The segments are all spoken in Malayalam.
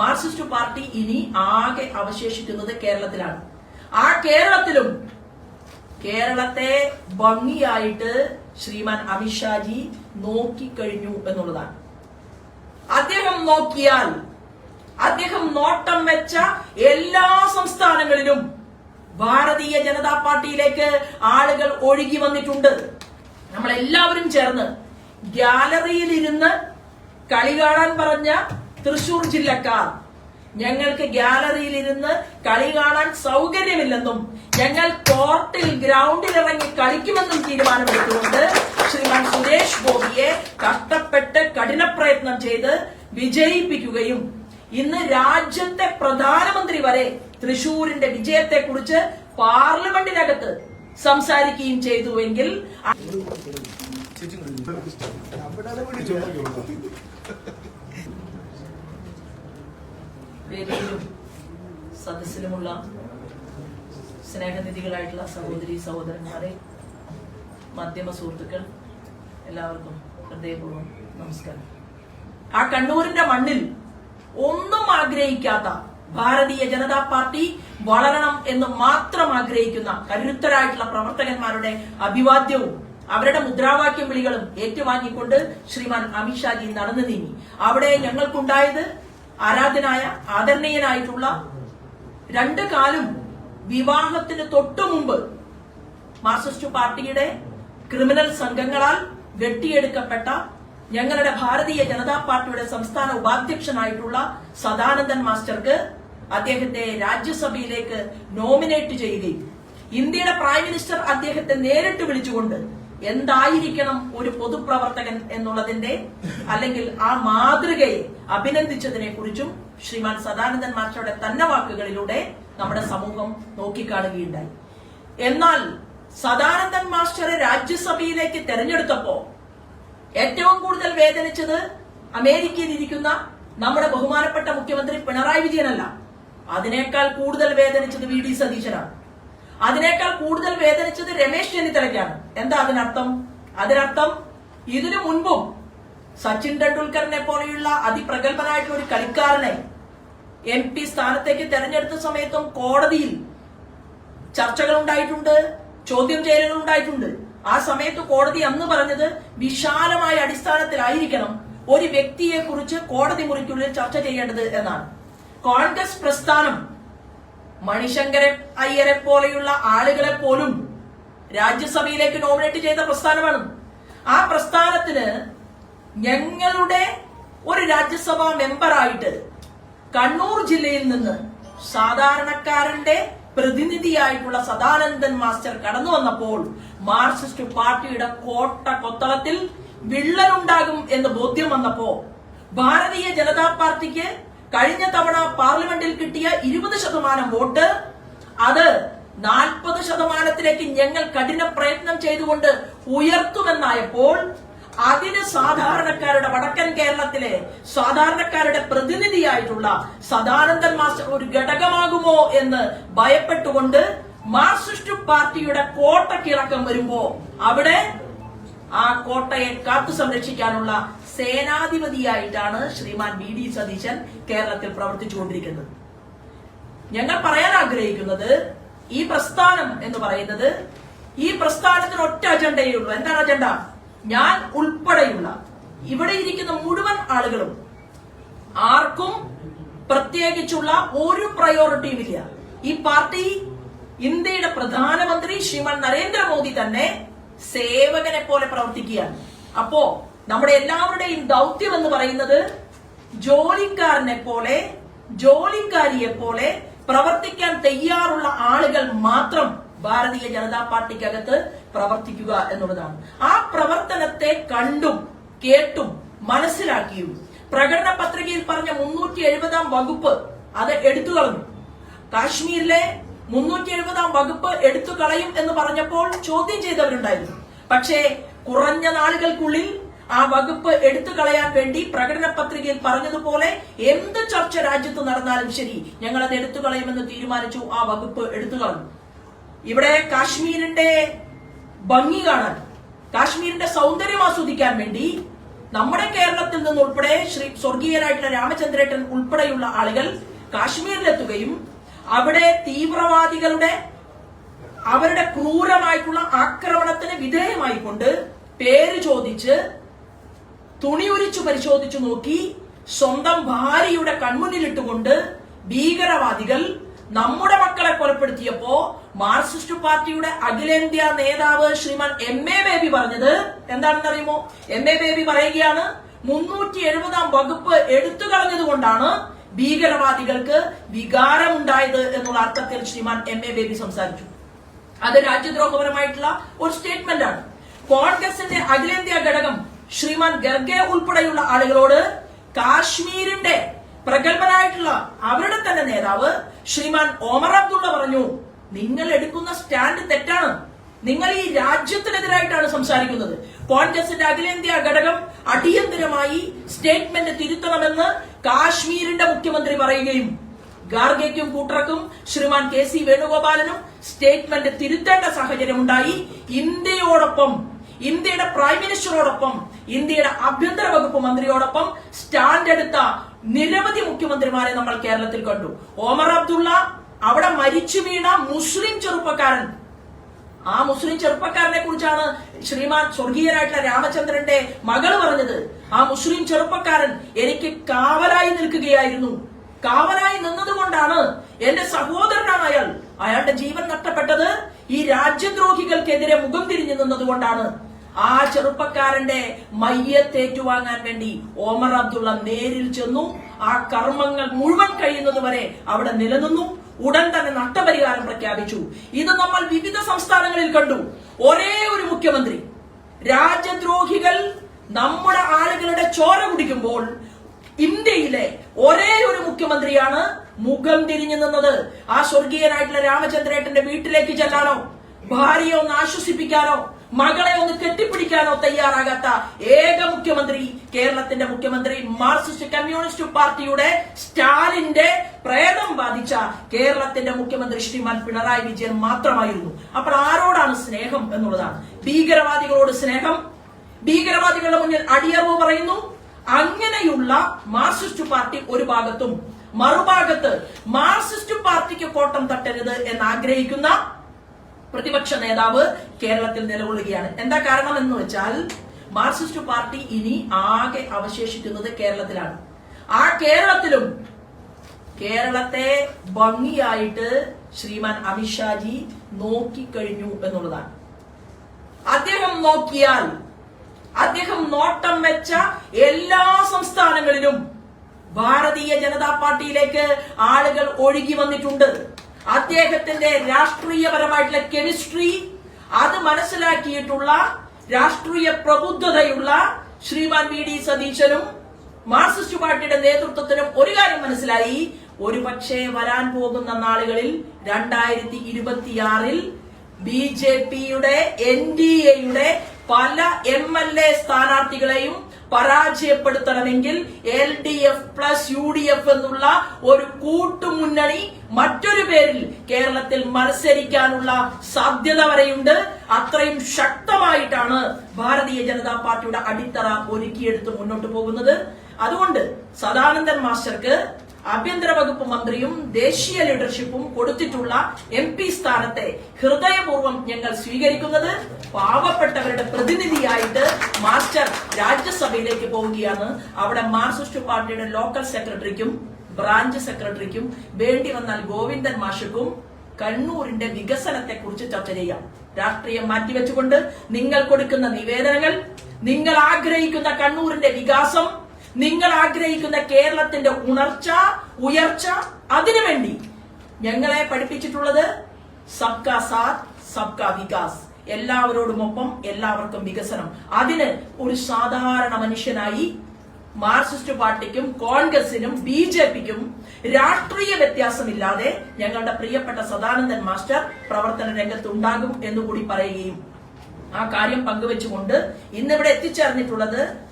മാർക്സിസ്റ്റ് പാർട്ടി ഇനി ആകെ അവശേഷിക്കുന്നത് കേരളത്തിലാണ്. ആ കേരളത്തിലും കേരളത്തെ ഭംഗിയായിട്ട് ശ്രീമാൻ അമിത്ഷാജി നോക്കിക്കഴിഞ്ഞു എന്നുള്ളതാണ്. അദ്ദേഹം നോക്കിയാൽ അദ്ദേഹം നോട്ടം വെച്ച എല്ലാ സംസ്ഥാനങ്ങളിലും ഭാരതീയ ജനതാ പാർട്ടിയിലേക്ക് ആളുകൾ ഒഴുകി വന്നിട്ടുണ്ട്. നമ്മളെല്ലാവരും ചേർന്ന് ഗാലറിയിൽ ഇരുന്ന് കളി കാണാൻ പറഞ്ഞ തൃശൂർ ജില്ലക്കാർ. ഞങ്ങൾക്ക് ഗാലറിയിൽ ഇരുന്ന് കളി കാണാൻ സൗകര്യമില്ലെന്നും ഞങ്ങൾ കോർട്ടിൽ ഗ്രൗണ്ടിൽ ഇറങ്ങി കളിക്കുമെന്നും തീരുമാനമെടുത്തുകൊണ്ട് ശ്രീമാൻ സുരേഷ് ഗോപിയെ കഷ്ടപ്പെട്ട് കഠിനപ്രയത്നം ചെയ്ത് വിജയിപ്പിക്കുകയും ഇന്ന് രാജ്യത്തെ പ്രധാനമന്ത്രി വരെ തൃശൂരിന്റെ വിജയത്തെക്കുറിച്ച് പാർലമെന്റിനകത്ത് സംസാരിക്കുകയും ചെയ്തുവെങ്കിൽ വേദിയിലും സദസ്സിലുമുള്ള സ്നേഹനിധികളായിട്ടുള്ള സഹോദരി സഹോദരന്മാരെ മാധ്യമ സുഹൃത്തുക്കൾ എല്ലാവർക്കും ഹൃദയപൂർവം നമസ്കാരം. ആ കണ്ണൂരിന്റെ മണ്ണിൽ ഒന്നും ആഗ്രഹിക്കാത്ത ഭാരതീയ ജനതാ പാർട്ടി വളരണം എന്ന് മാത്രം ആഗ്രഹിക്കുന്ന കരുത്തരായിട്ടുള്ള പ്രവർത്തകന്മാരുടെ അഭിവാദ്യവും അവരുടെ മുദ്രാവാക്യം വിളികളും ഏറ്റുവാങ്ങിക്കൊണ്ട് ശ്രീമാൻ അമിത്ഷാജി നടന്നു നീങ്ങി. അവിടെ ഞങ്ങൾക്കുണ്ടായത് ആരാധനായ ആദരണീയനായിട്ടുള്ള രണ്ട് കാലം വിവാഹത്തിന് തൊട്ടു മുമ്പ് മാർക്സിസ്റ്റ് പാർട്ടിയുടെ ക്രിമിനൽ സംഘങ്ങളാൽ വെട്ടിയെടുക്കപ്പെട്ട ഞങ്ങളുടെ ഭാരതീയ ജനതാ പാർട്ടിയുടെ സംസ്ഥാന ഉപാധ്യക്ഷനായിട്ടുള്ള സദാനന്ദൻ മാസ്റ്റർക്ക് അദ്ദേഹത്തെ രാജ്യസഭയിലേക്ക് നോമിനേറ്റ് ചെയ്യുകയും ഇന്ത്യയുടെ പ്രൈം മിനിസ്റ്റർ അദ്ദേഹത്തെ നേരിട്ട് വിളിച്ചുകൊണ്ട് എന്തായിരിക്കണം ഒരു പൊതുപ്രവർത്തകൻ എന്നുള്ളതിന്റെ അല്ലെങ്കിൽ ആ മാതൃകയെ അഭിനന്ദിച്ചതിനെ കുറിച്ചും ശ്രീമാൻ സദാനന്ദൻ മാസ്റ്ററുടെ തന്നെ വാക്കുകളിലൂടെ നമ്മുടെ സമൂഹം നോക്കിക്കാണുകയുണ്ടായി. എന്നാൽ സദാനന്ദൻ മാസ്റ്ററെ രാജ്യസഭയിലേക്ക് തെരഞ്ഞെടുത്തപ്പോ ഏറ്റവും കൂടുതൽ വേദനിച്ചത് അമേരിക്കയിൽ ഇരിക്കുന്ന നമ്മുടെ ബഹുമാനപ്പെട്ട മുഖ്യമന്ത്രി പിണറായി വിജയനല്ല. അതിനേക്കാൾ കൂടുതൽ വേദനിച്ചത് വി ഡി സതീശനാണ്. അതിനേക്കാൾ കൂടുതൽ വേദനിച്ചത് രമേശ് ചെന്നിത്തലയ്ക്കാണ്. എന്താ അതിനർത്ഥം? അതിനർത്ഥം ഇതിനു മുൻപും സച്ചിൻ ടെണ്ടുൽക്കറിനെ പോലെയുള്ള അതിപ്രഗത്ഭനായിട്ടുള്ള ഒരു കളിക്കാരനെ എം പി സ്ഥാനത്തേക്ക് തെരഞ്ഞെടുത്ത സമയത്തും കോടതിയിൽ ചർച്ചകൾ ഉണ്ടായിട്ടുണ്ട് ചോദ്യം ചെയ്യലുകൾ ഉണ്ടായിട്ടുണ്ട്. ആ സമയത്ത് കോടതി അന്ന് പറഞ്ഞത് വിശാലമായ അടിസ്ഥാനത്തിലായിരിക്കണം ഒരു വ്യക്തിയെ കുറിച്ച് കോടതി മുറിക്കുള്ളിൽ ചർച്ച ചെയ്യേണ്ടത് എന്നാണ്. കോൺഗ്രസ് പ്രസ്ഥാനം മണിശങ്കരൻ അയ്യരെ പോലെയുള്ള ആളുകളെ പോലും രാജ്യസഭയിലേക്ക് നോമിനേറ്റ് ചെയ്ത പ്രസ്ഥാനമാണ്. ആ പ്രസ്ഥാനത്തിന് ഞങ്ങളുടെ ഒരു രാജ്യസഭാ മെമ്പറായിട്ട് കണ്ണൂർ ജില്ലയിൽ നിന്ന് സാധാരണക്കാരന്റെ പ്രതിനിധിയായിട്ടുള്ള സദാനന്ദൻ മാസ്റ്റർ കടന്നു വന്നപ്പോൾ മാർക്സിസ്റ്റ് പാർട്ടിയുടെ കോട്ട കൊത്തളത്തിൽ വിള്ളലുണ്ടാകും എന്ന് ബോധ്യം വന്നപ്പോ ഭാരതീയ ജനതാ പാർട്ടിക്ക് കഴിഞ്ഞ തവണ പാർലമെന്റിൽ കിട്ടിയ ഇരുപത് ശതമാനം വോട്ട്. അത് നാൽപ്പത് ശതമാനത്തിലേക്ക് ഞങ്ങൾ കഠിന പ്രയത്നം ചെയ്തുകൊണ്ട് ഉയർത്തുമെന്നായപ്പോൾ അതിന് സാധാരണക്കാരുടെ വടക്കൻ കേരളത്തിലെ സാധാരണക്കാരുടെ പ്രതിനിധിയായിട്ടുള്ള സദാനന്ദൻ മാസ്റ്റർ ഒരു ഘടകമാകുമോ എന്ന് ഭയപ്പെട്ടുകൊണ്ട് മാർക്സിസ്റ്റ് പാർട്ടിയുടെ കോട്ടക്കിളക്കം വരുമ്പോ അവിടെ ആ കോട്ടയെ കാത്തു സംരക്ഷിക്കാനുള്ള സേനാധിപതിയായിട്ടാണ് ശ്രീമാൻ വി ഡി സതീശൻ കേരളത്തിൽ പ്രവർത്തിച്ചുകൊണ്ടിരിക്കുന്നത്. ഞങ്ങൾ പറയാൻ ആഗ്രഹിക്കുന്നത് ഈ പ്രസ്ഥാനം എന്ന് പറയുന്നത് ഈ പ്രസ്ഥാനത്തിന് ഒറ്റ അജണ്ടയേ ഉള്ളൂ. എന്താണ് അജണ്ട? ഞാൻ ഉൾപ്പെടെയുള്ള ഇവിടെ ഇരിക്കുന്ന മുഴുവൻ ആളുകളും ആർക്കും പ്രത്യേകിച്ചുള്ള ഒരു പ്രയോറിറ്റിയും ഇല്ല. ഈ പാർട്ടി ഇന്ത്യയുടെ പ്രധാനമന്ത്രി ശ്രീമാൻ നരേന്ദ്രമോദി തന്നെ സേവകനെ പോലെ പ്രവർത്തിക്കുകയാണ്. അപ്പോ നമ്മുടെ എല്ലാവരുടെയും ദൗത്യം എന്ന് പറയുന്നത് ജോലിക്കാരനെ പോലെ ജോലിക്കാരിയെ പോലെ പ്രവർത്തിക്കാൻ തയ്യാറുള്ള ആളുകൾ മാത്രം ഭാരതീയ ജനതാ പാർട്ടിക്കകത്ത് പ്രവർത്തിക്കുക എന്നുള്ളതാണ്. ആ പ്രവർത്തനത്തെ കണ്ടും കേട്ടും മനസ്സിലാക്കിയും പ്രകടന പത്രികയിൽ പറഞ്ഞ മുന്നൂറ്റി എഴുപതാം വകുപ്പ് അത് എടുത്തു കളഞ്ഞു. കാശ്മീരിലെ മുന്നൂറ്റി എഴുപതാം വകുപ്പ് എടുത്തു കളയും എന്ന് പറഞ്ഞപ്പോൾ ചോദ്യം ചെയ്തവരുണ്ടായിരുന്നു. പക്ഷേ കുറഞ്ഞ നാളുകൾക്കുള്ളിൽ ആ വകുപ്പ് എടുത്തു കളയാൻ വേണ്ടി പ്രകടന പത്രികയിൽ പറഞ്ഞതുപോലെ എന്ത് ചർച്ച രാജ്യത്ത് നടന്നാലും ശരി ഞങ്ങൾ അത് എടുത്തു കളയുമെന്ന് തീരുമാനിച്ചു ആ വകുപ്പ് എടുത്തു കളഞ്ഞു. ഇവിടെ കാശ്മീരിന്റെ ഭംഗി കാണാൻ കാശ്മീരിന്റെ സൗന്ദര്യം ആസ്വദിക്കാൻ വേണ്ടി നമ്മുടെ കേരളത്തിൽ നിന്ന് ഉൾപ്പെടെ ശ്രീ സ്വർഗീയനായിട്ടുള്ള രാമചന്ദ്രേട്ടൻ ഉൾപ്പെടെയുള്ള ആളുകൾ കാശ്മീരിലെത്തുകയും അവിടെ തീവ്രവാദികളുടെ അവരുടെ ക്രൂരമായിട്ടുള്ള ആക്രമണത്തിന് വിധേയമായിക്കൊണ്ട് പേര് ചോദിച്ച് തുണി ഉരിച്ചു പരിശോധിച്ചു നോക്കി. സ്വന്തം ഭാര്യയുടെ കൺമുന്നിലിട്ടുകൊണ്ട് ഭീകരവാദികൾ നമ്മുടെ മക്കളെ കൊലപ്പെടുത്തിയപ്പോ മാർക്സിസ്റ്റ് പാർട്ടിയുടെ അഖിലേന്ത്യാ നേതാവ് ശ്രീമാൻ എം എ ബേബി പറഞ്ഞത് എന്താണെന്ന് അറിയുമോ എം എ ബേബി പറയുകയാണ് മുന്നൂറ്റി എഴുപതാം വകുപ്പ് എടുത്തു കളഞ്ഞതുകൊണ്ടാണ് ഭീകരവാദികൾക്ക് വികാരമുണ്ടായത് എന്നുള്ള അർത്ഥത്തിൽ ശ്രീമാൻ എം എ ബേബി സംസാരിച്ചു. അത് രാജ്യദ്രോഹപരമായിട്ടുള്ള ഒരു സ്റ്റേറ്റ്മെന്റ് ആണ്. കോൺഗ്രസിന്റെ അഖിലേന്ത്യാ ഘടകം ശ്രീമാൻ ഗർഗെ ഉൾപ്പെടെയുള്ള ആളുകളോട് കാശ്മീരിന്റെ പ്രഗത്ഭനായിട്ടുള്ള അവരുടെ തന്നെ നേതാവ് ശ്രീമാൻ ഓമർ അബ്ദുള്ള പറഞ്ഞു നിങ്ങൾ എടുക്കുന്ന സ്റ്റാൻഡ് തെറ്റാണ്. നിങ്ങൾ ഈ രാജ്യത്തിനെതിരായിട്ടാണ് സംസാരിക്കുന്നത്. കോൺഗ്രസിന്റെ അഖിലേന്ത്യാ ഘടകം അടിയന്തരമായി സ്റ്റേറ്റ്മെന്റ് തിരുത്തണമെന്ന് കാശ്മീരിന്റെ മുഖ്യമന്ത്രി പറയുകയും ഗാർഗയ്ക്കും കൂട്ടർക്കും ശ്രീമാൻ കെ സി വേണുഗോപാലനും സ്റ്റേറ്റ്മെന്റ് തിരുത്തേണ്ട സാഹചര്യം ഉണ്ടായി ഇന്ത്യയോടൊപ്പം ഇന്ത്യയുടെ പ്രൈം മിനിസ്റ്ററോടൊപ്പം ഇന്ത്യയുടെ ആഭ്യന്തര വകുപ്പ് മന്ത്രിയോടൊപ്പം സ്റ്റാൻഡ് എടുത്ത നിരവധി മുഖ്യമന്ത്രിമാരെ നമ്മൾ കേരളത്തിൽ കണ്ടു. ഓമർ അബ്ദുള്ള അവിടെ മരിച്ചു വീണ മുസ്ലിം ചെറുപ്പക്കാരൻ. ആ മുസ്ലിം ചെറുപ്പക്കാരനെ കുറിച്ചാണ് ശ്രീമാൻ സ്വർഗീയനായിട്ടുള്ള രാമചന്ദ്രന്റെ മകൾ പറഞ്ഞത്. ആ മുസ്ലിം ചെറുപ്പക്കാരൻ എനിക്ക് കാവലായി നിൽക്കുകയായിരുന്നു. കാവലായി നിന്നതുകൊണ്ടാണ് എന്റെ സഹോദരനാണ് അയാൾ. അയാളുടെ ജീവൻ നഷ്ടപ്പെട്ടത് ഈ രാജ്യദ്രോഹികൾക്കെതിരെ മുഖം തിരിഞ്ഞു നിന്നതുകൊണ്ടാണ് ആ ചെറുപ്പക്കാരന്റെ മയ്യത്തേറ്റുവാങ്ങാൻ വേണ്ടി ഓമർ അബ്ദുള്ള നേരിൽ ചെന്നു. ആ കർമ്മങ്ങൾ മുഴുവൻ കഴിയുന്നത് വരെ അവിടെ നിലനിന്നു. ഉടൻ തന്നെ നഷ്ടപരിഹാരം പ്രഖ്യാപിച്ചു. ഇത് നമ്മൾ വിവിധ സംസ്ഥാനങ്ങളിൽ കണ്ടു. ഒരേ ഒരു മുഖ്യമന്ത്രി. രാജ്യദ്രോഹികൾ നമ്മുടെ ആളുകളുടെ ചോര കുടിക്കുമ്പോൾ ഇന്ത്യയിലെ ഒരേ ഒരു മുഖ്യമന്ത്രിയാണ് മുഖം തിരിഞ്ഞു നിന്നത്. ആ സ്വർഗീയനായിട്ടുള്ള രാമചന്ദ്രേട്ടന്റെ വീട്ടിലേക്ക് ചെല്ലാനോ ഭാര്യയെ ഒന്ന് ആശ്വസിപ്പിക്കാനോ മകളെ ഒന്ന് കെട്ടിപ്പിടിക്കാനോ തയ്യാറാകാത്ത ഏക മുഖ്യമന്ത്രി കേരളത്തിന്റെ മുഖ്യമന്ത്രി മാർക്സിസ്റ്റ് കമ്മ്യൂണിസ്റ്റ് പാർട്ടിയുടെ സ്റ്റാലിന്റെ പ്രേതം ബാധിച്ച കേരളത്തിന്റെ മുഖ്യമന്ത്രി ശ്രീമാൻ പിണറായി വിജയൻ മാത്രമായിരുന്നു. അപ്പോൾ ആരോടാണ് സ്നേഹം എന്നുള്ളതാണ്. ഭീകരവാദികളോട് സ്നേഹം. ഭീകരവാദികളുടെ മുന്നിൽ അടിയറവ് പറയുന്നു. അങ്ങനെയുള്ള മാർക്സിസ്റ്റ് പാർട്ടി ഒരു ഭാഗത്തും മറുഭാഗത്ത് മാർക്സിസ്റ്റ് പാർട്ടിക്ക് കോട്ടം തട്ടരുത് എന്ന് ആഗ്രഹിക്കുന്ന പ്രതിപക്ഷ നേതാവ് കേരളത്തിൽ നിലകൊള്ളുകയാണ്. എന്താ കാരണം എന്ന് വെച്ചാൽ മാർക്സിസ്റ്റ് പാർട്ടി ഇനി ആകെ അവശേഷിക്കുന്നത് കേരളത്തിലാണ്. ആ കേരളത്തിലും കേരളത്തെ ഭംഗിയായിട്ട് ശ്രീമാൻ അമിത്ഷാജി നോക്കിക്കഴിഞ്ഞു എന്നുള്ളതാണ്. അദ്ദേഹം നോക്കിയാൽ അദ്ദേഹം നോട്ടം വെച്ച എല്ലാ സംസ്ഥാനങ്ങളിലും ഭാരതീയ ജനതാ പാർട്ടിയിലേക്ക് ആളുകൾ ഒഴുകി വന്നിട്ടുണ്ട്. അദ്ദേഹത്തിന്റെ രാഷ്ട്രീയപരമായിട്ടുള്ള കെമിസ്ട്രി അത് മനസ്സിലാക്കിയിട്ടുള്ള രാഷ്ട്രീയ പ്രബുദ്ധതയുള്ള ശ്രീമാൻ വി ഡി സതീശനും മാർക്സിസ്റ്റ് പാർട്ടിയുടെ നേതൃത്വത്തിനും ഒരു കാര്യം മനസ്സിലായി. ഒരു പക്ഷേ വരാൻ പോകുന്ന നാളുകളിൽ രണ്ടായിരത്തി ഇരുപത്തിയാറിൽ ബി ജെ പിയുടെ എൻ ഡി എയുടെ പല എം എൽ എ സ്ഥാനാർത്ഥികളെയും പരാജയപ്പെടുത്തണമെങ്കിൽ L D F plus U D F എന്നുള്ള ഒരു കൂട്ടുമുന്നണി മറ്റൊരു പേരിൽ കേരളത്തിൽ മത്സരിക്കാനുള്ള സാധ്യത വരെയുണ്ട്. അത്രയും ശക്തമായിട്ടാണ് ഭാരതീയ ജനതാ പാർട്ടിയുടെ അടിത്തറ ഒരുക്കിയെടുത്ത് മുന്നോട്ട് പോകുന്നത്. അതുകൊണ്ട് സദാനന്ദൻ മാസ്റ്റർക്ക് ആഭ്യന്തര വകുപ്പ് മന്ത്രിയും ദേശീയ ലീഡർഷിപ്പും കൊടുത്തിട്ടുള്ള എം പി സ്ഥാനത്തെ ഹൃദയപൂർവം ഞങ്ങൾ സ്വീകരിക്കുന്നത് പാവപ്പെട്ടവരുടെ പ്രതിനിധിയായിട്ട് മാസ്റ്റർ രാജ്യസഭയിലേക്ക് പോവുകയാണ്. അവിടെ മാർക്സിസ്റ്റ് പാർട്ടിയുടെ ലോക്കൽ സെക്രട്ടറിക്കും ബ്രാഞ്ച് സെക്രട്ടറിക്കും വേണ്ടി വന്നാൽ ഗോവിന്ദൻ മാഷക്കും കണ്ണൂരിന്റെ വികസനത്തെ കുറിച്ച് ചർച്ച ചെയ്യാം. രാഷ്ട്രീയം മാറ്റിവെച്ചുകൊണ്ട് നിങ്ങൾ കൊടുക്കുന്ന നിവേദനങ്ങൾ നിങ്ങൾ ആഗ്രഹിക്കുന്ന കണ്ണൂരിന്റെ വികാസം നിങ്ങൾ ആഗ്രഹിക്കുന്ന കേരളത്തിന്റെ ഉണർച്ച ഉയർച്ച അതിനുവേണ്ടി ഞങ്ങളെ പഠിപ്പിച്ചിട്ടുള്ളത് സബ്കാ സാത് സബ്കാ വികാസ്. എല്ലാവരോടുമൊപ്പം എല്ലാവർക്കും വികസനം. അതിന് ഒരു സാധാരണ മനുഷ്യനായി മാർക്സിസ്റ്റ് പാർട്ടിക്കും കോൺഗ്രസിനും ബി ജെ പിക്കും രാഷ്ട്രീയ വ്യത്യാസമില്ലാതെ ഞങ്ങളുടെ പ്രിയപ്പെട്ട സദാനന്ദൻ മാസ്റ്റർ പ്രവർത്തന രംഗത്ത് ഉണ്ടാകും എന്നുകൂടി പറയുകയും ആ കാര്യം പങ്കുവെച്ചുകൊണ്ട് ഇന്നിവിടെ എത്തിച്ചേർന്നിട്ടുള്ളത്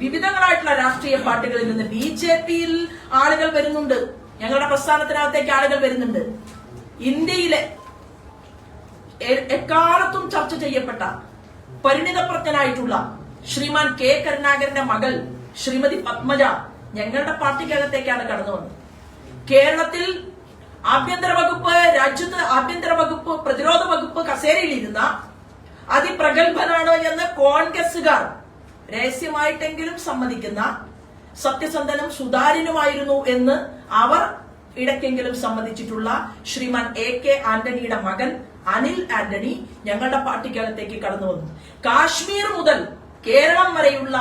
വിവിധങ്ങളായിട്ടുള്ള രാഷ്ട്രീയ പാർട്ടികളിൽ നിന്ന് ബി ജെ പിയിൽ ആളുകൾ വരുന്നുണ്ട്. ഞങ്ങളുടെ പ്രസ്ഥാനത്തിനകത്തേക്ക് ആളുകൾ വരുന്നുണ്ട്. ഇന്ത്യയിലെ എക്കാലത്തും ചർച്ച ചെയ്യപ്പെട്ട പരിണിതപ്രജ്ഞനായിട്ടുള്ള ശ്രീമാൻ കെ കരുണാകരന്റെ മകൾ ശ്രീമതി പത്മജ ഞങ്ങളുടെ പാർട്ടിക്കകത്തേക്കാണ് കടന്നു വന്നത്. കേരളത്തിൽ ആഭ്യന്തര വകുപ്പ് രാജ്യത്ത് ആഭ്യന്തര വകുപ്പ് പ്രതിരോധ വകുപ്പ് കസേരയിലിരുന്ന അതിപ്രഗത്ഭനാണ് എന്ന് കോൺഗ്രസുകാർ രഹസ്യമായിട്ടെങ്കിലും സമ്മതിക്കുന്ന സത്യസന്ധനും സുതാര്യനുമായിരുന്നു എന്ന് അവർ ഇടയ്ക്കെങ്കിലും സമ്മതിച്ചിട്ടുള്ള ശ്രീമാൻ എ കെ ആന്റണിയുടെ മകൻ അനിൽ ആന്റണി ഞങ്ങളുടെ പാർട്ടിക്കകത്തേക്ക് കടന്നു വന്നു. കാശ്മീർ മുതൽ കേരളം വരെയുള്ള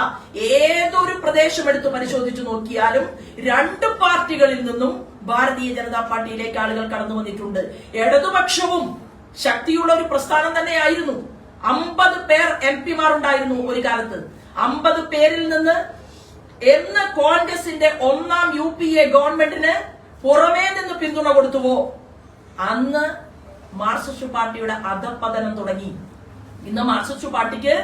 ഏതൊരു പ്രദേശം എടുത്ത് പരിശോധിച്ചു നോക്കിയാലും രണ്ട് പാർട്ടികളിൽ നിന്നും ഭാരതീയ ജനതാ പാർട്ടിയിലേക്ക് ആളുകൾ കടന്നു വന്നിട്ടുണ്ട്. ഇടതുപക്ഷവും ശക്തിയുള്ള ഒരു പ്രസ്ഥാനം തന്നെയായിരുന്നു. അമ്പത് പേർ എം പിമാർ ഉണ്ടായിരുന്നു ഒരു കാലത്ത്. അമ്പത് പേരിൽ നിന്ന് എന്ന് കോൺഗ്രസിന്റെ ഒന്നാം യു പി എ ഗവൺമെന്റിന് പുറമേ നിന്ന് പിന്തുണ കൊടുത്തുവോ? അന്ന് മാർക്സിസ്റ്റ് പാർട്ടിയുടെ അധപ്പതനം തുടങ്ങി. ഇന്ന് മാർക്സിസ്റ്റ് പാർട്ടിക്ക്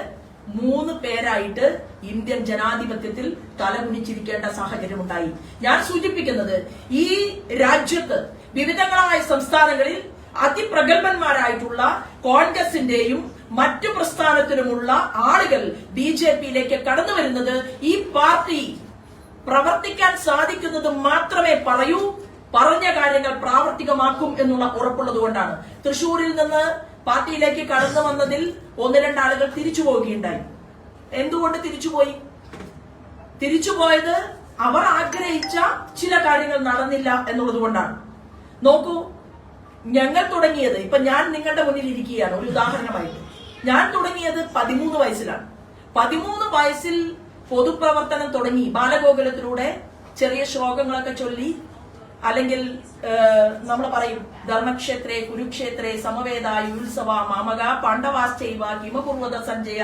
മൂന്ന് പേരായിട്ട് ഇന്ത്യൻ ജനാധിപത്യത്തിൽ തലകുനിച്ചിരിക്കേണ്ട സാഹചര്യം ഉണ്ടായി ഞാൻ സൂചിപ്പിക്കുന്നത് ഈ രാജ്യത്ത് വിവിധങ്ങളായ സംസ്ഥാനങ്ങളിൽ അതിപ്രഗത്ഭന്മാരായിട്ടുള്ള കോൺഗ്രസിന്റെയും മറ്റു പ്രസ്ഥാനത്തിലുമുള്ള ആളുകൾ ബി ജെ പിയിലേക്ക് കടന്നു വരുന്നത് ഈ പാർട്ടി പ്രവർത്തിക്കാൻ സാധിക്കുന്നത് മാത്രമേ പറയൂ പറഞ്ഞ കാര്യങ്ങൾ പ്രാവർത്തികമാക്കും എന്നുള്ള ഉറപ്പുള്ളത് കൊണ്ടാണ്. തൃശൂരിൽ നിന്ന് പാർട്ടിയിലേക്ക് കടന്നു വന്നതിൽ ഒന്ന് രണ്ടാളുകൾ തിരിച്ചു പോവുകയുണ്ടായി. എന്തുകൊണ്ട് തിരിച്ചുപോയി തിരിച്ചുപോയത് അവർ ആഗ്രഹിച്ച ചില കാര്യങ്ങൾ നടന്നില്ല എന്നുള്ളത് കൊണ്ടാണ്. നോക്കൂ ഞങ്ങൾ തുടങ്ങിയത് ഇപ്പൊ ഞാൻ നിങ്ങളുടെ മുന്നിൽ ഇരിക്കുകയാണ് ഒരു ഉദാഹരണമായിട്ട്. ഞാൻ തുടങ്ങിയത് പതിമൂന്ന് വയസ്സിലാണ്. പതിമൂന്ന് വയസ്സിൽ പൊതുപ്രവർത്തനം തുടങ്ങി ബാലഗോകുലത്തിലൂടെ ചെറിയ ശ്ലോകങ്ങളൊക്കെ ചൊല്ലി അല്ലെങ്കിൽ നമ്മൾ പറയും ധർമ്മക്ഷേത്രേ കുരുക്ഷേത്രേ സമവേദ ഉത്സവ മാമക പാണ്ഡവാശ്ചൈവ ഹിമപൂർവത സഞ്ജയ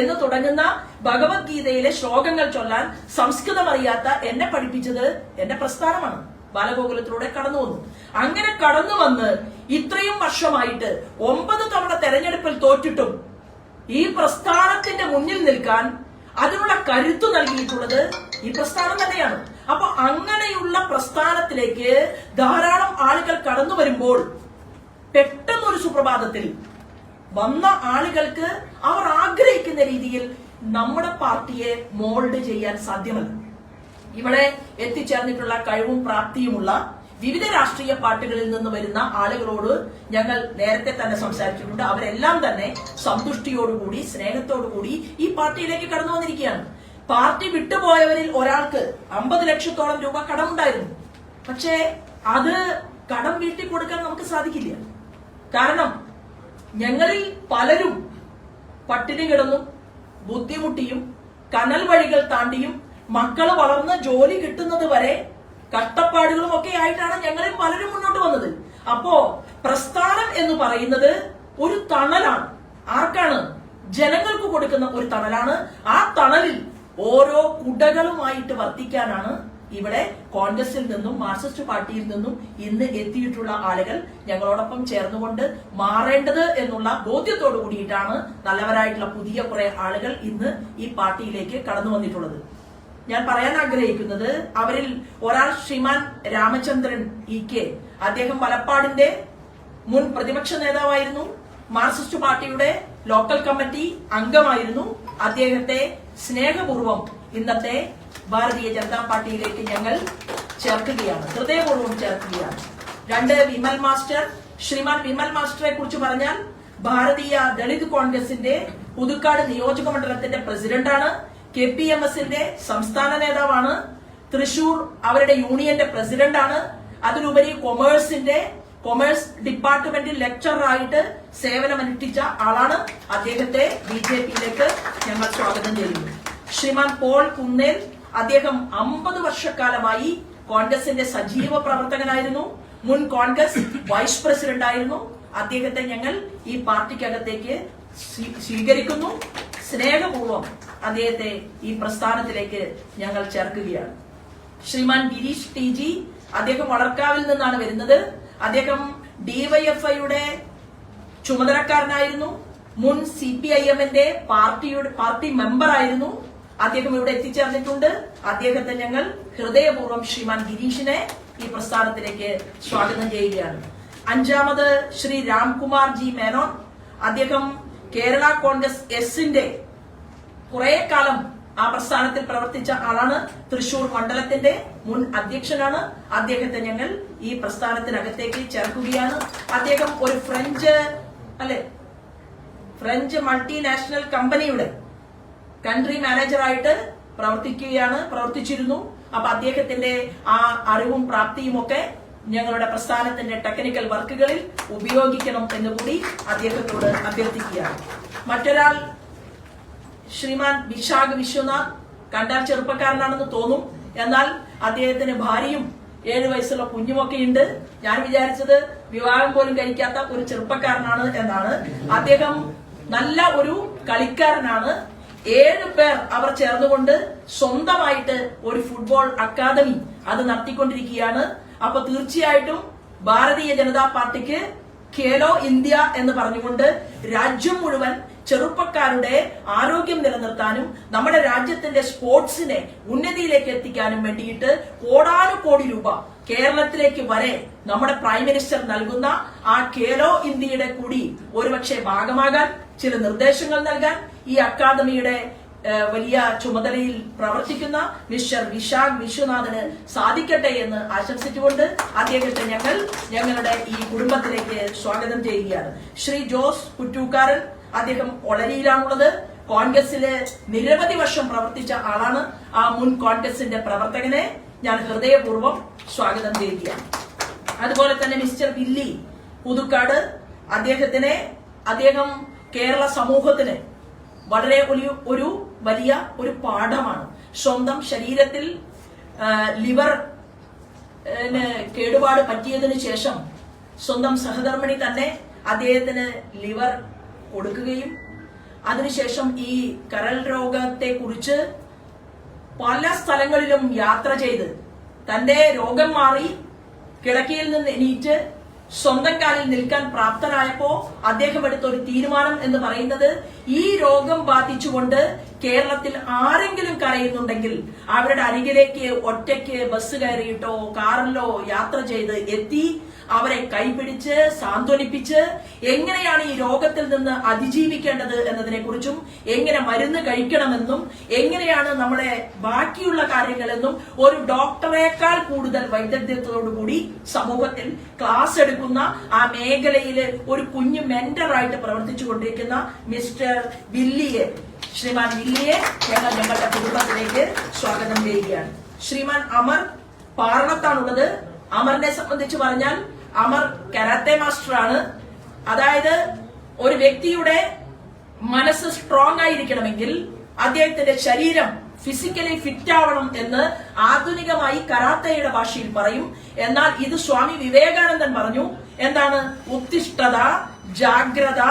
എന്ന് തുടങ്ങുന്ന ഭഗവത്ഗീതയിലെ ശ്ലോകങ്ങൾ ചൊല്ലാൻ സംസ്കൃതം അറിയാത്ത എന്നെ പഠിപ്പിച്ചത് എന്റെ പ്രസ്ഥാനമാണ്. ബാലഗോകുലത്തിലൂടെ കടന്നു വന്നു. അങ്ങനെ കടന്നു വന്ന് ഇത്രയും വർഷമായിട്ട് ഒമ്പത് തവണ തെരഞ്ഞെടുപ്പിൽ തോറ്റിട്ടും ഈ പ്രസ്ഥാനത്തിന്റെ മുന്നിൽ നിൽക്കാൻ അതിനുള്ള കരുത്തു നൽകിയിട്ടുള്ളത് ഈ പ്രസ്ഥാനം തന്നെയാണ്. അപ്പൊ അങ്ങനെയുള്ള പ്രസ്ഥാനത്തിലേക്ക് ധാരാളം ആളുകൾ കടന്നു വരുമ്പോൾ പെട്ടെന്നൊരു സുപ്രഭാതത്തിൽ വന്ന ആളുകൾക്ക് അവർ ആഗ്രഹിക്കുന്ന രീതിയിൽ നമ്മുടെ പാർട്ടിയെ മോൾഡ് ചെയ്യാൻ സാധ്യമല്ല. ഇവിടെ എത്തിച്ചേർന്നിട്ടുള്ള കഴിവും പ്രാപ്തിയുമുള്ള വിവിധ രാഷ്ട്രീയ പാർട്ടികളിൽ നിന്ന് വരുന്ന ആളുകളോട് ഞങ്ങൾ നേരത്തെ തന്നെ സംസാരിച്ചിട്ടുണ്ട്. അവരെല്ലാം തന്നെ സന്തുഷ്ടിയോടുകൂടി സ്നേഹത്തോടുകൂടി ഈ പാർട്ടിയിലേക്ക് കടന്നു വന്നിരിക്കുകയാണ്. പാർട്ടി വിട്ടുപോയവരിൽ ഒരാൾക്ക് അമ്പത് ലക്ഷത്തോളം രൂപ കടമുണ്ടായിരുന്നു. പക്ഷേ അത് കടം വീട്ടി കൊടുക്കാൻ നമുക്ക് സാധിക്കില്ല. കാരണം ഞങ്ങളിൽ പലരും പട്ടിണി കിടന്നും ബുദ്ധിമുട്ടിയും കനൽ വഴികൾ താണ്ടിയും മക്കൾ വളർന്ന് ജോലി കിട്ടുന്നത് വരെ കഷ്ടപ്പാടുകളും ഒക്കെ ആയിട്ടാണ് ഞങ്ങളിൽ പലരും മുന്നോട്ട് വന്നത്. അപ്പോ പ്രസ്ഥാനം എന്ന് പറയുന്നത് ഒരു തണലാണ്. ആർക്കാണ്? ജനങ്ങൾക്ക് കൊടുക്കുന്ന ഒരു തണലാണ്. ആ തണലിൽ ഓരോ കുടകളുമായിട്ട് വർത്തിക്കാനാണ് ഇവിടെ കോൺഗ്രസിൽ നിന്നും മാർക്സിസ്റ്റ് പാർട്ടിയിൽ നിന്നും ഇന്ന് എത്തിയിട്ടുള്ള ആളുകൾ ഞങ്ങളോടൊപ്പം ചേർന്നുകൊണ്ട് മാറേണ്ടത് എന്നുള്ള ബോധ്യത്തോടു കൂടിയിട്ടാണ് നല്ലവരായിട്ടുള്ള പുതിയ കുറെ ആളുകൾ ഇന്ന് ഈ പാർട്ടിയിലേക്ക് കടന്നു വന്നിട്ടുള്ളത്. ഞാൻ പറയാൻ ആഗ്രഹിക്കുന്നത് അവരിൽ ഒരാൾ ശ്രീമാൻ രാമചന്ദ്രൻ ഇ കെ. അദ്ദേഹം വലപ്പാടിന്റെ മുൻ പ്രതിപക്ഷ നേതാവായിരുന്നു. മാർക്സിസ്റ്റ് പാർട്ടിയുടെ ലോക്കൽ കമ്മിറ്റി അംഗമായിരുന്നു. അദ്ദേഹത്തെ സ്നേഹപൂർവം ഇന്നത്തെ ഭാരതീയ ജനതാ പാർട്ടിയിലേക്ക് ഞങ്ങൾ ചേർക്കുകയാണ്. ഹൃദയപൂർവം ചേർക്കുകയാണ്. രണ്ട് വിമൽ മാസ്റ്റർ ശ്രീമാൻ വിമൽ മാസ്റ്ററെ കുറിച്ച് പറഞ്ഞാൽ ഭാരതീയ ദളിത് കോൺഗ്രസിന്റെ പുതുക്കാട് നിയോജക മണ്ഡലത്തിന്റെ പ്രസിഡന്റാണ്. കെ പി എം എസിന്റെ സംസ്ഥാന നേതാവാണ്. തൃശൂർ അവരുടെ യൂണിയന്റെ പ്രസിഡന്റാണ്. അതിലുപരി കൊമേഴ്സിന്റെ കൊമേഴ്സ് ഡിപ്പാർട്ട്മെന്റിൽ ലെക്ചറായിട്ട് സേവനമനുഷ്ഠിച്ച ആളാണ് അദ്ദേഹത്തെ ബി ജെ പിയിലേക്ക് ഞങ്ങൾ സ്വാഗതം ചെയ്യുന്നു. ശ്രീമാൻ പോൾ കുന്നേൽ അദ്ദേഹം അമ്പത് വർഷക്കാലമായി കോൺഗ്രസിന്റെ സജീവ പ്രവർത്തകനായിരുന്നു. മുൻ കോൺഗ്രസ് വൈസ് പ്രസിഡന്റ് ആയിരുന്നു അദ്ദേഹത്തെ ഞങ്ങൾ ഈ പാർട്ടിക്കകത്തേക്ക് സ്വീ- സ്വീകരിക്കുന്നു. സ്നേഹപൂർവം അദ്ദേഹത്തെ ഈ പ്രസ്ഥാനത്തിലേക്ക് ഞങ്ങൾ ചേർക്കുകയാണ്. ശ്രീമാൻ ഗിരീഷ് ടി ജി അദ്ദേഹം വളർക്കാവിൽ നിന്നാണ് വരുന്നത്. അദ്ദേഹം ഡിവൈഎഫ്ഐയുടെ ചുമതലക്കാരനായിരുന്നു. മുൻ സി പി ഐ എമ്മിന്റെ പാർട്ടിയുടെ പാർട്ടി മെമ്പർ ആയിരുന്നു അദ്ദേഹം ഇവിടെ എത്തിച്ചേർന്നിട്ടുണ്ട്. അദ്ദേഹത്തെ ഞങ്ങൾ ഹൃദയപൂർവം ശ്രീമാൻ ഗിരീഷിനെ ഈ പ്രസ്ഥാനത്തിലേക്ക് സ്വാഗതം ചെയ്യുകയാണ്. അഞ്ചാമത് ശ്രീ രാംകുമാർ ജി മേനോൻ. അദ്ദേഹം കേരള കോൺഗ്രസ് എസിന്റെ കുറെ കാലം ആ പ്രസ്ഥാനത്തിൽ പ്രവർത്തിച്ച ആളാണ് തൃശൂർ മണ്ഡലത്തിന്റെ മുൻ അധ്യക്ഷനാണ്. അദ്ദേഹത്തെ ഞങ്ങൾ ഈ പ്രസ്ഥാനത്തിനകത്തേക്ക് ചേർക്കുകയാണ്. അദ്ദേഹം ഒരു ഫ്രഞ്ച് അല്ലെ? ഫ്രഞ്ച് മൾട്ടിനാഷണൽ കമ്പനിയുടെ കൺട്രി മാനേജറായിട്ട് പ്രവർത്തിക്കുകയാണ് പ്രവർത്തിച്ചിരുന്നു. അപ്പൊ അദ്ദേഹത്തിന്റെ ആ അറിവും പ്രാപ്തിയും ഒക്കെ ഞങ്ങളുടെ പ്രസ്ഥാനത്തിന്റെ ടെക്നിക്കൽ വർക്കുകളിൽ ഉപയോഗിക്കണം എന്ന് കൂടി അദ്ദേഹത്തോട് അഭ്യർത്ഥിക്കുകയാണ്. മറ്റൊരാൾ ശ്രീമാൻ വിശാഖ് വിശ്വനാഥ് കണ്ടാൽ ചെറുപ്പക്കാരനാണെന്ന് തോന്നും. എന്നാൽ അദ്ദേഹത്തിന് ഭാര്യയും ഏഴു വയസ്സുള്ള കുഞ്ഞുമൊക്കെ ഉണ്ട് ഞാൻ വിചാരിച്ചത് വിവാഹം പോലും കഴിക്കാത്ത ഒരു ചെറുപ്പക്കാരനാണ് എന്നാണ്. അദ്ദേഹം നല്ല ഒരു കളിക്കാരനാണ്. ഏഴ് പേർ അവർ ചേർന്നുകൊണ്ട് സ്വന്തമായിട്ട് ഒരു ഫുട്ബോൾ അക്കാദമി അത് നടത്തിക്കൊണ്ടിരിക്കുകയാണ്. അപ്പൊ തീർച്ചയായിട്ടും ഭാരതീയ ജനതാ പാർട്ടിക്ക് ഖേലോ ഇന്ത്യ എന്ന് പറഞ്ഞുകൊണ്ട് രാജ്യം മുഴുവൻ ചെറുപ്പക്കാരുടെ ആരോഗ്യം നിലനിർത്താനും നമ്മുടെ രാജ്യത്തിന്റെ സ്പോർട്സിനെ ഉന്നതിയിലേക്ക് എത്തിക്കാനും വേണ്ടിയിട്ട് കോടാനുകോടി രൂപ കേരളത്തിലേക്ക് വരെ നമ്മുടെ പ്രൈം മിനിസ്റ്റർ നൽകുന്ന ആ കേലോ ഇന്ത്യയുടെ കൂടി ഒരുപക്ഷെ ഭാഗമാകാൻ ചില നിർദ്ദേശങ്ങൾ നൽകാൻ ഈ അക്കാദമിയുടെ വലിയ ചുമതലയിൽ പ്രവർത്തിക്കുന്ന മിസ്റ്റർ വിശാഖ് വിശ്വനാഥന് സാധിക്കട്ടെ എന്ന് ആശംസിച്ചുകൊണ്ട് അദ്ദേഹത്തെ ഞങ്ങൾ ഞങ്ങളുടെ ഈ കുടുംബത്തിലേക്ക് സ്വാഗതം ചെയ്യുകയാണ്. ശ്രീ ജോസ് കുറ്റൂക്കാരൻ അദ്ദേഹം ഒളരിയിലാണുള്ളത്. കോൺഗ്രസിലെ നിരവധി വർഷം പ്രവർത്തിച്ച ആളാണ് ആ മുൻ കോൺഗ്രസിന്റെ പ്രവർത്തകനെ. ഞാൻ ഹൃദയപൂർവം സ്വാഗതം ചെയ്യുകയാണ്. അതുപോലെ തന്നെ മിസ്റ്റർ വില്ലി പുതുക്കാട് അദ്ദേഹത്തിനെ അദ്ദേഹം കേരള സമൂഹത്തിന് വളരെ ഒരു ഒരു വലിയ ഒരു പാഠമാണ്. സ്വന്തം ശരീരത്തിൽ ലിവർ കേടുപാട് പറ്റിയതിനു ശേഷം സ്വന്തം സഹധർമ്മിണി തന്നെ അദ്ദേഹത്തിന് ലിവർ കൊടുക്കുകയും അതിനുശേഷം ഈ കരൾ രോഗത്തെ കുറിച്ച് പല സ്ഥലങ്ങളിലും യാത്ര ചെയ്ത് തന്റെ രോഗം മാറി കിടക്കയിൽ നിന്ന് എണീറ്റ് സ്വന്തം കാലിൽ നിൽക്കാൻ പ്രാപ്തനായപ്പോ അദ്ദേഹം എടുത്ത ഒരു തീരുമാനം എന്ന് പറയുന്നത് ഈ രോഗം ബാധിച്ചുകൊണ്ട് കേരളത്തിൽ ആരെങ്കിലും കരയുന്നുണ്ടെങ്കിൽ അവരുടെ അരികിലേക്ക് ഒറ്റയ്ക്ക് ബസ് കയറിയിട്ടോ കാറിലോ യാത്ര ചെയ്ത് എത്തി അവരെ കൈപിടിച്ച് സാന്ത്വനിപ്പിച്ച് എങ്ങനെയാണ് ഈ രോഗത്തിൽ നിന്ന് അതിജീവിക്കേണ്ടത് എന്നതിനെ കുറിച്ചും എങ്ങനെ മരുന്ന് കഴിക്കണമെന്നും എങ്ങനെയാണ് നമ്മുടെ ബാക്കിയുള്ള കാര്യങ്ങളെന്നും ഒരു ഡോക്ടറേക്കാൾ കൂടുതൽ വൈദഗ്ധ്യത്തോടുകൂടി സമൂഹത്തിൽ ക്ലാസ് എടുക്കുന്ന ആ മേഖലയിൽ ഒരു കുഞ്ഞു മെന്ററായിട്ട് പ്രവർത്തിച്ചു കൊണ്ടിരിക്കുന്ന മിസ്റ്റർ വില്ലിയെ ശ്രീമാൻ വില്ലിയെ ഞങ്ങൾ ഞങ്ങളുടെ കുടുംബത്തിലേക്ക് സ്വാഗതം ചെയ്യുകയാണ്. ശ്രീമാൻ അമർ പാർണത്താണുള്ളത് അമറിനെ സംബന്ധിച്ച് പറഞ്ഞാൽ അമർ കരാത്തെ മാസ്റ്ററാണ്. അതായത് ഒരു വ്യക്തിയുടെ മനസ്സ് സ്ട്രോങ് ആയിരിക്കണമെങ്കിൽ അദ്ദേഹത്തിന്റെ ശരീരം ഫിസിക്കലി ഫിറ്റ് ആവണം എന്ന് ആധുനികമായി കരാത്തയുടെ ഭാഷയിൽ പറയും. എന്നാൽ ഇത് സ്വാമി വിവേകാനന്ദൻ പറഞ്ഞു. എന്താണ്? ഉത്തിഷ്ഠത ജാഗ്രത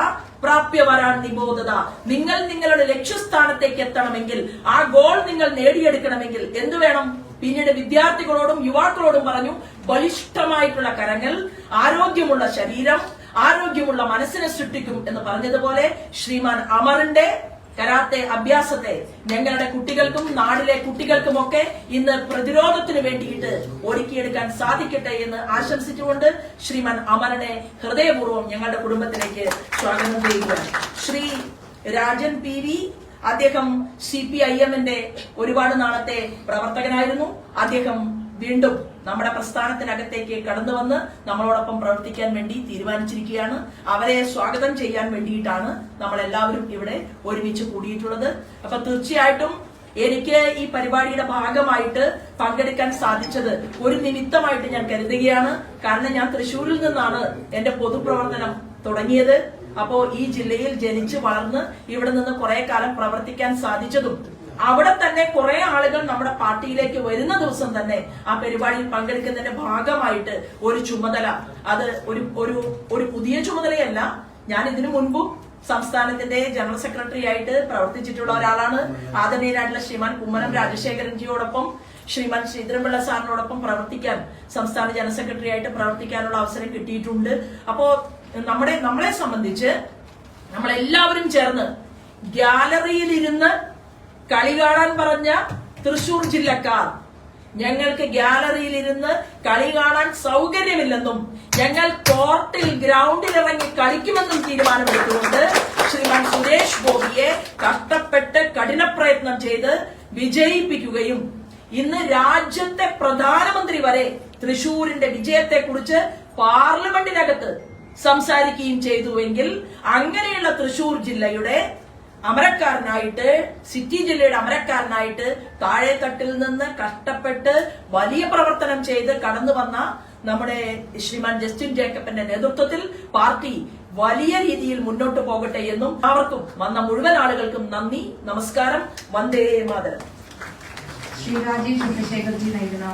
പ്രാപ്യ വരാൻ നിബോധത. നിങ്ങൾ നിങ്ങളുടെ ലക്ഷ്യസ്ഥാനത്തേക്ക് എത്തണമെങ്കിൽ ആ ഗോൾ നിങ്ങൾ നേടിയെടുക്കണമെങ്കിൽ എന്തു വേണം? പിന്നീട് വിദ്യാർത്ഥികളോടും യുവാക്കളോടും പറഞ്ഞു ബലിഷ്ഠമായിട്ടുള്ള കരങ്ങൾ ആരോഗ്യമുള്ള ശരീരം ആരോഗ്യമുള്ള മനസ്സിനെ സൃഷ്ടിക്കും എന്ന് പറഞ്ഞതുപോലെ ശ്രീമാൻ അമറിന്റെ കരാത്തെ അഭ്യാസത്തെ ഞങ്ങളുടെ കുട്ടികൾക്കും നാടിലെ കുട്ടികൾക്കും ഒക്കെ ഇന്ന് പ്രതിരോധത്തിന് വേണ്ടിയിട്ട് ഒരുക്കിയെടുക്കാൻ സാധിക്കട്ടെ എന്ന് ആശംസിച്ചുകൊണ്ട് ശ്രീമാൻ അമരനെ ഹൃദയപൂർവം ഞങ്ങളുടെ കുടുംബത്തിലേക്ക് സ്വാഗതം ചെയ്യുകയാണ്. ശ്രീ രാജൻ പി വി അദ്ദേഹം സി പി ഐ എമ്മിന്റെ ഒരുപാട് നാളത്തെ പ്രവർത്തകനായിരുന്നു. അദ്ദേഹം വീണ്ടും നമ്മുടെ പ്രസ്ഥാനത്തിനകത്തേക്ക് കടന്നു വന്ന് നമ്മളോടൊപ്പം പ്രവർത്തിക്കാൻ വേണ്ടി തീരുമാനിച്ചിരിക്കുകയാണ്. അവരെ സ്വാഗതം ചെയ്യാൻ വേണ്ടിയിട്ടാണ് നമ്മൾ എല്ലാവരും ഇവിടെ ഒരുമിച്ച് കൂടിയിട്ടുള്ളത്. അപ്പൊ തീർച്ചയായിട്ടും എനിക്ക് ഈ പരിപാടിയുടെ ഭാഗമായിട്ട് പങ്കെടുക്കാൻ സാധിച്ചത് ഒരു നിമിത്തമായിട്ട് ഞാൻ കരുതുകയാണ്. കാരണം ഞാൻ തൃശ്ശൂരിൽ നിന്നാണ് എന്റെ പൊതുപ്രവർത്തനം തുടങ്ങിയത്. അപ്പോ ഈ ജില്ലയിൽ ജനിച്ച് വളർന്ന് ഇവിടെ നിന്ന് കുറെ കാലം പ്രവർത്തിക്കാൻ സാധിച്ചതും അവിടെ തന്നെ കുറെ ആളുകൾ നമ്മുടെ പാർട്ടിയിലേക്ക് വരുന്ന ദിവസം തന്നെ ആ പരിപാടിയിൽ പങ്കെടുക്കുന്നതിന്റെ ഭാഗമായിട്ട് ഒരു ചുമതല. അത് ഒരു ഒരു ഒരു പുതിയ ചുമതലയല്ല. ഞാൻ ഇതിനു മുൻപും സംസ്ഥാനത്തിന്റെ ജനറൽ സെക്രട്ടറി ആയിട്ട് പ്രവർത്തിച്ചിട്ടുള്ള ഒരാളാണ്. ആദരണീയനായിട്ടുള്ള ശ്രീമാൻ കുമ്മനം രാജശേഖരൻജിയോടൊപ്പം ശ്രീമാൻ ശ്രീധരൻപിള്ള സാറിനോടൊപ്പം പ്രവർത്തിക്കാൻ സംസ്ഥാന ജനറൽ സെക്രട്ടറി ആയിട്ട് പ്രവർത്തിക്കാനുള്ള അവസരം കിട്ടിയിട്ടുണ്ട്. അപ്പോ നമ്മുടെ നമ്മളെ സംബന്ധിച്ച് നമ്മളെല്ലാവരും ചേർന്ന് ഗ്യാലറിയിൽ ഇരുന്ന് കളി കാണാൻ പറഞ്ഞ തൃശൂർ ജില്ലക്കാർ ഞങ്ങൾക്ക് ഗ്യാലറിയിൽ ഇരുന്ന് കളി കാണാൻ സൗകര്യമില്ലെന്നും ഞങ്ങൾ കോർട്ടിൽ ഗ്രൗണ്ടിൽ ഇറങ്ങി കളിക്കുമെന്നും തീരുമാനമെടുത്തുകൊണ്ട് ശ്രീമാൻ സുരേഷ് ഗോപിയെ കഷ്ടപ്പെട്ട് കഠിനപ്രയത്നം ചെയ്ത് വിജയിപ്പിക്കുകയും ഇന്ന് രാജ്യത്തെ പ്രധാനമന്ത്രി വരെ തൃശൂരിന്റെ വിജയത്തെക്കുറിച്ച് പാർലമെന്റിനകത്ത് സംസാരിക്കുകയും ചെയ്തുവെങ്കിൽ അങ്ങനെയുള്ള തൃശൂർ ജില്ലയുടെ അമരക്കാരനായിട്ട് സിറ്റി ജില്ലയുടെ അമരക്കാരനായിട്ട് താഴെത്തട്ടിൽ നിന്ന് കഷ്ടപ്പെട്ട് വലിയ പ്രവർത്തനം ചെയ്ത് കടന്നു വന്ന നമ്മുടെ ശ്രീമാൻ ജസ്റ്റിൻ ജേക്കബിന്റെ നേതൃത്വത്തിൽ പാർട്ടി വലിയ രീതിയിൽ മുന്നോട്ട് പോകട്ടെ എന്നും അവർക്കും വന്ന മുഴുവൻ ആളുകൾക്കും നന്ദി നമസ്കാരം വന്ദേ മാതരം. ശ്രീ രാജേഷ് നയിക്കുന്ന നൽകുന്ന